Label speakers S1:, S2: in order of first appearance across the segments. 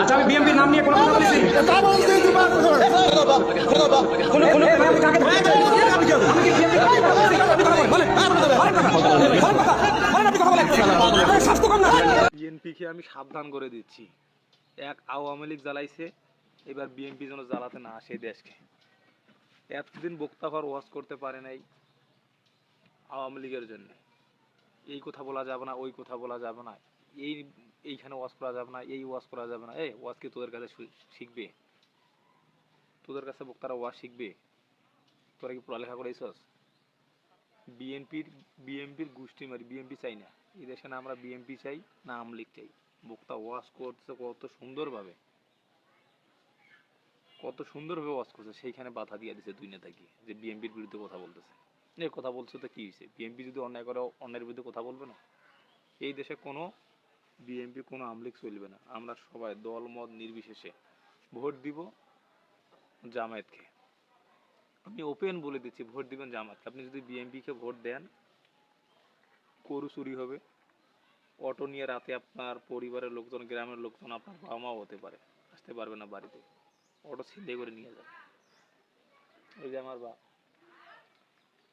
S1: আচ্ছা আমি বিএমপি নাম নিয়ে কোনো কথা বলেছি
S2: বিএনপিকে আমি সাবধান করে দিচ্ছি এক আওয়ামী লীগ জ্বালাইছে এবার বিএনপি যেন জ্বালাতে না আসে দেশকে এতদিন বক্তাঘর ওয়াজ করতে পারে নাই আওয়ামী লীগের জন্য এই কথা বলা যাবে না ওই কথা বলা যাবে না এই এইখানে ওয়াজ করা যাবে না, এই ওয়াজ করা যাবে না। এই, ওয়াজ কি তোদের কাছে শিখবে? তোদের কাছে বক্তারা ওয়াজ শিখবে? তোরা কি পড়ালেখা করেছিস বিএনপির বিএনপির গোষ্ঠী মারি, বিএনপি চাই না। এই দেশে না আমরা বিএনপি চাই, না আওয়ামী লীগ চাই। বক্তা ওয়াজ করছে কত সুন্দরভাবে। কত সুন্দরভাবে ওয়াজ করছে, সেইখানে বাধা দিয়ে দিছে দুই নেতা গিয়ে যে বিএনপির বিরুদ্ধে কথা বলতেছে। এই কথা বলছে তো কি হয়েছে বিএনপি যদি অন্যায় করে অন্যায়ের বিরুদ্ধে কথা বলবে না? এই দেশে কোনো বিএনপি কোনো আওয়ামী লীগ চলবে না। আমরা সবাই দল মত নির্বিশেষে ভোট দিব জামায়াতকে আমি ওপেন বলে দিচ্ছি, ভোট দিবেন জামাতকে আপনি যদি বিএনপিকে ভোট দেন, গরু চুরি হবে। অটো নিয়ে রাতে আপনার পরিবারের লোকজন, গ্রামের লোকজন আপনার বাবা মাও হতে পারে, আসতে পারবে না বাড়িতে। অটো ছিঁড়ে করে নিয়ে যাবে। ওই যে আমার বা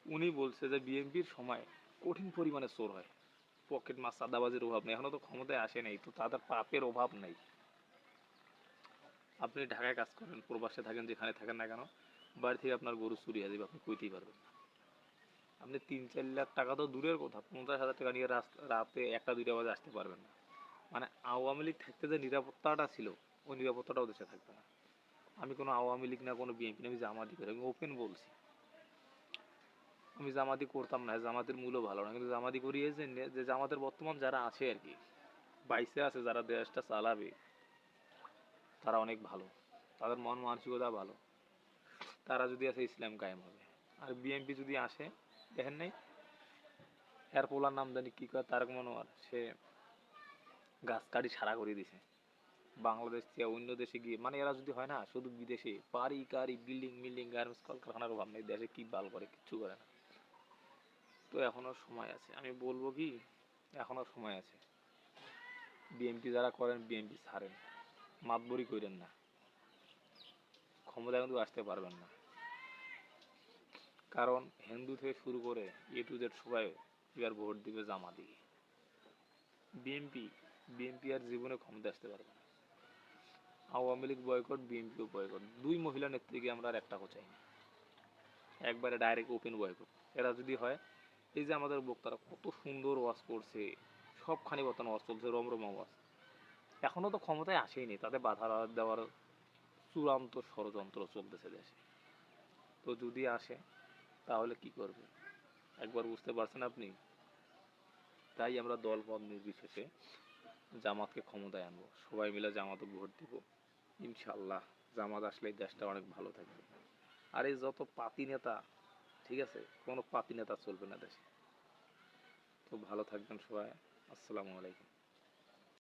S2: উনি বলছে যে বিএনপির সময় কঠিন পরিমাণে চোর হয়। পকেট মাছ চাঁদাবাজির অভাব নেই। এখনও তো ক্ষমতায় আসে নাই, তো তাদের পাপের অভাব নেই। আপনি ঢাকায় কাজ করেন, প্রবাসে থাকেন, যেখানে থাকেন না কেন, বাড়ি থেকে আপনার গরু চুরি হয়ে যাবে, আপনি কইতেই পারবেন না। আপনি তিন চার লাখ টাকা তো দূরের কথা, পঞ্চাশ হাজার টাকা নিয়ে রাতে একটা দুইটা বাজে আসতে পারবেন না। মানে আওয়ামী লীগ থাকতে যে নিরাপত্তাটা ছিল, ওই নিরাপত্তাটাও দেশে থাকবে না। আমি কোনো আওয়ামী লীগ না কোনো বিএনপি না, আমি জামাতি করি ওপেন বলছি। আমি জামাতি করতাম না, জামাতের মূল্য ভালো না, কিন্তু জামাতি করি এই যে নে- যে জামাতের বর্তমান যারা আছে আর কি, বাইসে আছে যারা দেশটা চালাবে, তারা অনেক ভালো, তাদের মন মানসিকতা ভালো, তারা যদি আসে ইসলাম কায়েম হবে। আর বিএনপি যদি আসে, দেখেন নাই, এর পোলার নাম জানি কি করে তারক মনোয়ার, সে গাছ কাটি সারা করে দিছে। বাংলাদেশ থেকে অন্য দেশে গিয়ে মানে এরা যদি হয় না, শুধু বিদেশে বাড়ি গাড়ি বিল্ডিং মিল্ডিং, গার্মেন্টস, কলকারখানার অভাব নেই, দেশে কি বাল করে, কিচ্ছু করে না। তো এখনও সময় আছে। আমি বলব কি, এখনও সময় আছে। বিএনপি যারা করেন বিএনপি ছাড়েন। মাতবরি করেন না। ক্ষমতা কিন্তু আসতে পারবেন না। কারণ হিন্দু থেকে শুরু করে এ টু জেড সবাই এবার ভোট দিবে জামাতি বিএনপি বিএনপি আর জীবনে ক্ষমতা আসতে পারবে না। আওয়ামী লীগ বয়কট বিএনপিও বয়কট দুই মহিলা নেত্রীকে আমরা আর একটা চাই না। একবারে ডাইরেক্ট ওপেন বয়কট এরা যদি হয় এই যে আমাদের বক্তারা কত সুন্দর ওয়াজ করছে, সবখানি বর্তমান ওয়াজ চলছে রমরমা ওয়াজ। এখনও তো ক্ষমতায় আসেনি তাতে বাধা দেওয়ার চূড়ান্ত ষড়যন্ত্র চলতেছে দেশে। তো যদি আসে, তাহলে কি করবে? একবার বুঝতে পারছেন আপনি? তাই আমরা দল পদ নির্বিশেষে জামাতকে ক্ষমতায় আনব। সবাই মিলে জামাতে ভোট দিব। ইনশাল্লাহ জামাত আসলে দেশটা অনেক ভালো থাকবে। আর এই যত পাতি নেতা ঠিক আছে? কোনো পাতি নেতা চলবে না দেশে। তো ভালো থাকবেন সবাই। আসসালামু আলাইকুম।